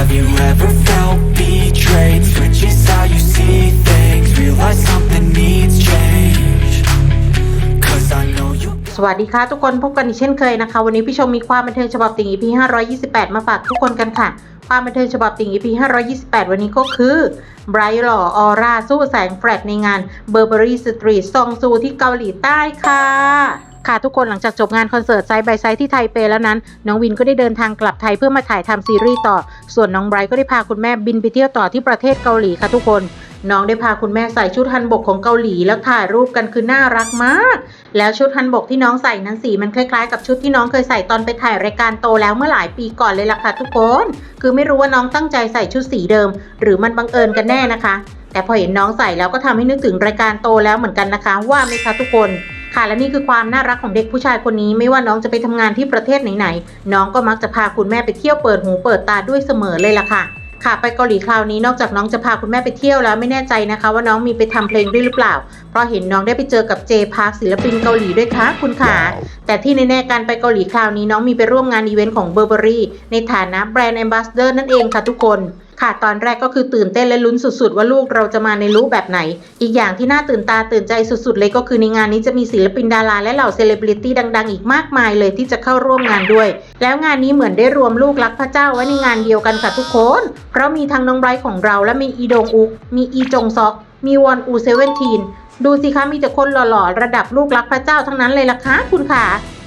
Have you ever felt betrayed? Switches how you see things Realize something needs change Cause I know you สวัสดีค่ะทุกคนพบกันอีกเช่นเคยนะคะ วันนี้พี่ชมมีความบันเทิงฉบับติ่ง EP 528 มาฝากทุกคนกันค่ะ ความบันเทิงฉบับติ่ง EP 528 วันนี้ก็คือไบรท์หล่อออร่าสู้แสงแฟลตในงาน Burberry Street ซองซูที่เกาหลีใต้ค่ะ ค่ะทุกคนหลังจากจบงานคอนเสิร์ตไซด์บายไซด์ที่ไทเปแล้วนั้น น้องวินก็ได้เดินทางกลับไทยเพื่อมาถ่ายทำซีรีส์ต่อ ส่วนน้องไบรท์ก็ได้พาคุณแม่บินไปเที่ยวต่อที่ประเทศเกาหลีค่ะทุกคน น้องได้พาคุณแม่ใส่ชุดฮันบกของเกาหลีแล้วถ่ายรูปกันคือน่ารักมาก แล้วชุดฮันบกที่น้องใส่นั้นสีมันคล้ายๆ กับชุดที่น้องเคยใส่ตอนไปถ่ายรายการโตแล้วเมื่อหลายปีก่อนเลยล่ะค่ะทุกคน คือไม่รู้ว่าน้องตั้งใจใส่ชุดสีเดิม หรือมันบังเอิญกันแน่นะคะ แต่พอเห็นน้องใส่แล้วก็ทำให้นึกถึงรายการโตแล้วเหมือนกันนะคะ ว่าไหมคะทุกคน ค่ะและนี่คือความน่ารักของเด็กผู้ชายคนนี้ไม่ว่าน้องจะไปทำงานที่ประเทศไหนๆน้องก็มักจะพาคุณแม่ไปเที่ยวเปิดหูเปิดตาด้วยเสมอเลยล่ะค่ะค่ะไปเกาหลีคราวนี้นอกจากน้องจะพาคุณแม่ไปเที่ยวแล้วไม่แน่ใจนะคะ ว่าน้องมีไปทำเพลงด้วยหรือเปล่า เพราะเห็นน้องได้ไปเจอกับเจพาร์คศิลปินเกาหลีด้วยค่ะคุณค่ะแต่ที่แน่ๆการไปเกาหลีคราวนี้น้องมีไปร่วมงานอีเวนต์ของ Burberry ในฐานะแบรนด์แอมบาสเดอร์นั่นเองค่ะทุกคน ค่ะตอนแรกก็คือตื่นเต้นและลุ้นสุด ๆ ว่าลูกเราจะมาในรูปแบบไหน อีกอย่างที่น่าตื่นตาตื่นใจสุด ๆ เลยก็คือในงานนี้จะมีศิลปินดาราและเหล่าเซเลบริตี้ดัง ๆ อีกมากมายเลยที่จะเข้าร่วมงานด้วย แล้วงานนี้เหมือนได้รวมลูกรักพระเจ้าไว้ในงานเดียวกันค่ะทุกคน เพราะมีทั้งน้องไบรท์ของเรา และมีอีดงอุก มีอีจงซอก มีวอนอูเซเว่นทีนดูสิคะมีแต่คนหล่อๆระดับลูกรักพระเจ้าทั้งนั้นเลยล่ะคะคุณค่ะ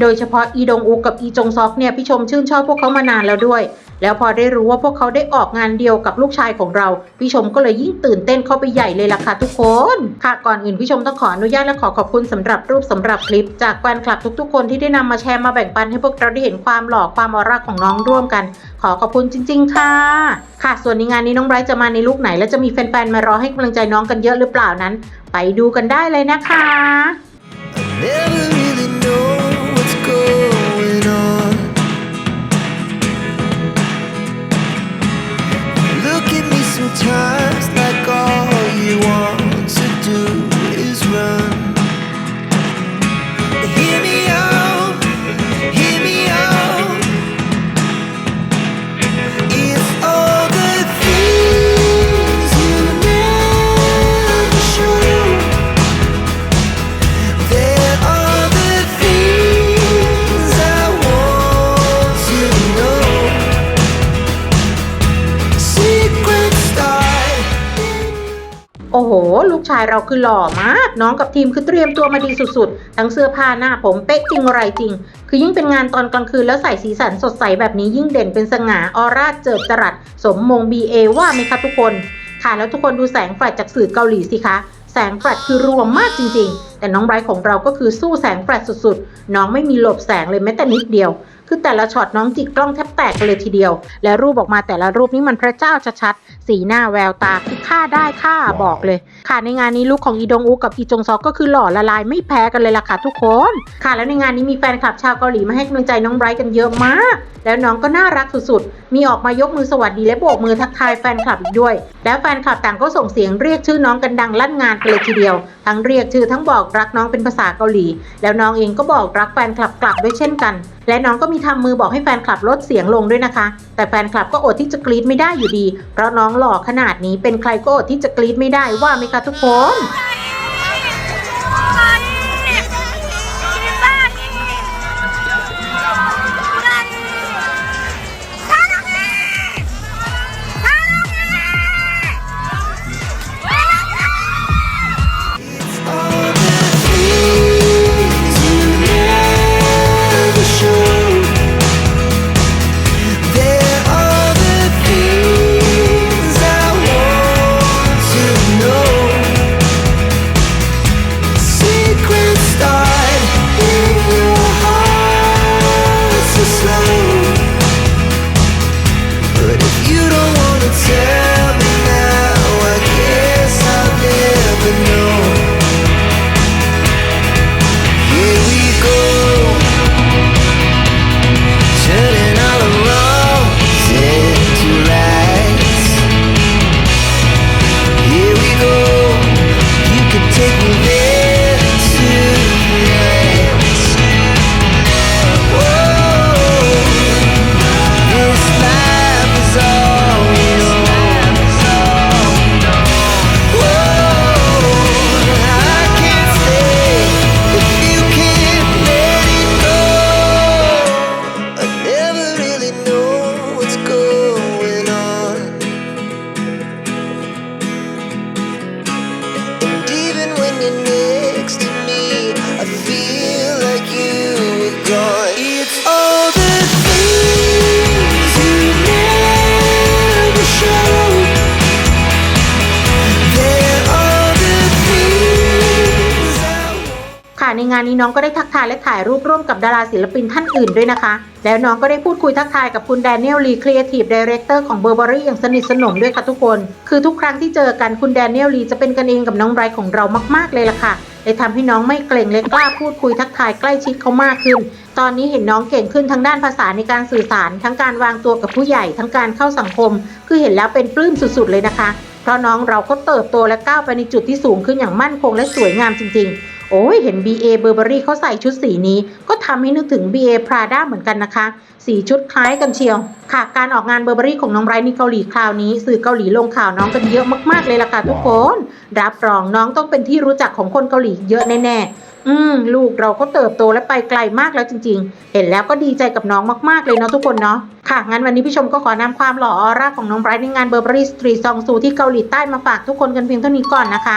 โดยเฉพาะอีดงอุกกับอีจงซอกเนี่ยพี่ชมชื่นชอบพวกเขามานานแล้วด้วย แล้วพอได้รู้ว่าพวกเขาได้ออกงานเดียวกับลูกชายของเรา พี่ชมก็เลยยิ่งตื่นเต้นเข้าไปใหญ่เลยล่ะค่ะทุกคน ค่ะก่อนอื่นพี่ชมต้องขออนุญาตและขอขอบคุณสำหรับรูปสำหรับคลิป จากแฟนคลับทุกๆ คนที่ได้นำมาแชร์มาแบ่งปันให้พวกเราได้เห็นความหล่อความออร่าของน้องร่วมกัน ขอขอบคุณจริง ๆ ค่ะ ค่ะ ส่วนในงานนี้น้องไบรท์จะมาในลุคไหน และจะมีแฟนๆมารอให้กำลังใจน้องกันเยอะหรือเปล่านั้น ไปดูกันได้เลยนะคะ ลูกชายเราคือหล่อมาก น้องกับทีมคือเตรียมตัวมาดีสุดๆ ทั้งเสื้อผ้าหน้าผมเป๊ะจริงอะไรจริง คือยิ่งเป็นงานตอนกลางคืนแล้วใส่สีสันสดใสแบบนี้ยิ่งเด่นเป็นสง่าออร่าเจิดจรัส สมมง BA ว่าไหมคะทุกคน ค่ะแล้วทุกคนดูแสงแฟลชจากสื่อเกาหลีสิคะแสงแฟลชคือรวมมากจริงๆ แต่น้องไบรท์ของเราก็คือสู้แสงแฟลชสุดๆ น้องไม่มีหลบแสงเลยแม้แต่นิดเดียว คือแต่ละช็อตน้องจิกกล้องแทบแตกเลยทีเดียว และรูปออกมาแต่ละรูปนี้มันพระเจ้าชัด สีหน้าแววตาคือฆ่าได้ฆ่าบอกเลย ค่ะในงานนี้ลุคของอีดงอุกกับอีจงซอกก็คือหล่อละลายไม่แพ้กันเลยล่ะค่ะทุกคน ค่ะ แล้วในงานนี้มีแฟนคลับชาวเกาหลีมาให้กำลังใจน้องไบรท์กันเยอะมาก แล้วน้องก็น่ารักสุดๆ มีออกมายกมือสวัสดีและโบกมือทักทายแฟนคลับอีกด้วย แล้วแฟนคลับต่างก็ส่งเสียงเรียกชื่อน้องกันดังลั่นงานเลยทีเดียว ทั้งเรียกชื่อทั้งบอกรักน้องเป็นภาษาเกาหลี แล้วน้องเองก็บอกรักแฟนคลับกลับด้วยเช่นกัน และน้องก็มีทำมือบอกให้แฟนคลับลดเสียงลงด้วยนะคะแต่แฟนคลับก็อดที่จะกรี๊ดไม่ได้อยู่ดี เพราะน้องหล่อขนาดนี้เป็นใครก็อดที่จะกรี๊ดไม่ได้ว่าไหมคะทุกคน ในงานนี้น้องก็ได้ทักทายและถ่ายรูปร่วมกับดาราศิลปินท่านอื่นด้วยนะคะ แล้วน้องก็ได้พูดคุยทักทายกับคุณแดเนียลลีครีเอทีฟดีเรคเตอร์ของเบอร์เบอรี่อย่างสนิทสนมด้วยค่ะทุกคน คือทุกครั้งที่เจอกันคุณแดเนียลลีจะเป็นกันเองกับน้องไบรท์ของเรามากๆเลยล่ะค่ะเลยทำให้น้องไม่เกรงและกล้าพูดคุยทักทายใกล้ชิดเขามากขึ้น ตอนนี้เห็นน้องเก่งขึ้นทั้งด้านภาษาในการสื่อสาร ทั้งการวางตัวกับผู้ใหญ่ ทั้งการเข้าสังคม คือเห็นแล้วเป็นปลื้มสุดๆเลยนะคะ เพราะน้องเราก็เติบโตและก้าวไปในจุดที่สูงขึ้นอย่างมั่นคงและสวยงามจริง ๆ โอ้ยเห็น BA Burberry เขาใส่ชุดสีนี้ ก็ทำให้นึกถึง BA Prada เหมือนกันนะคะ สีชุดคล้ายกันเชียว ค่ะ การออกงาน Burberry ของน้องไบรท์ในเกาหลีคราวนี้ สื่อเกาหลีลงข่าวน้องกันเยอะมากๆเลยล่ะค่ะทุกคน รับรองน้องต้องเป็นที่รู้จักของคนเกาหลีเยอะแน่ๆ อืม ลูกเราก็เติบโตและไปไกลมากแล้วจริง ๆ เห็นแล้วก็ดีใจกับน้องมากๆเลยเนาะทุกคนเนาะค่ะ งั้นวันนี้พี่ชมก็ขอนำความหล่อออร่าของน้องไบรท์ในงาน Burberry Street Song Su ที่เกาหลีใต้มาฝากทุกคนกันเพียงเท่านี้ก่อนนะคะ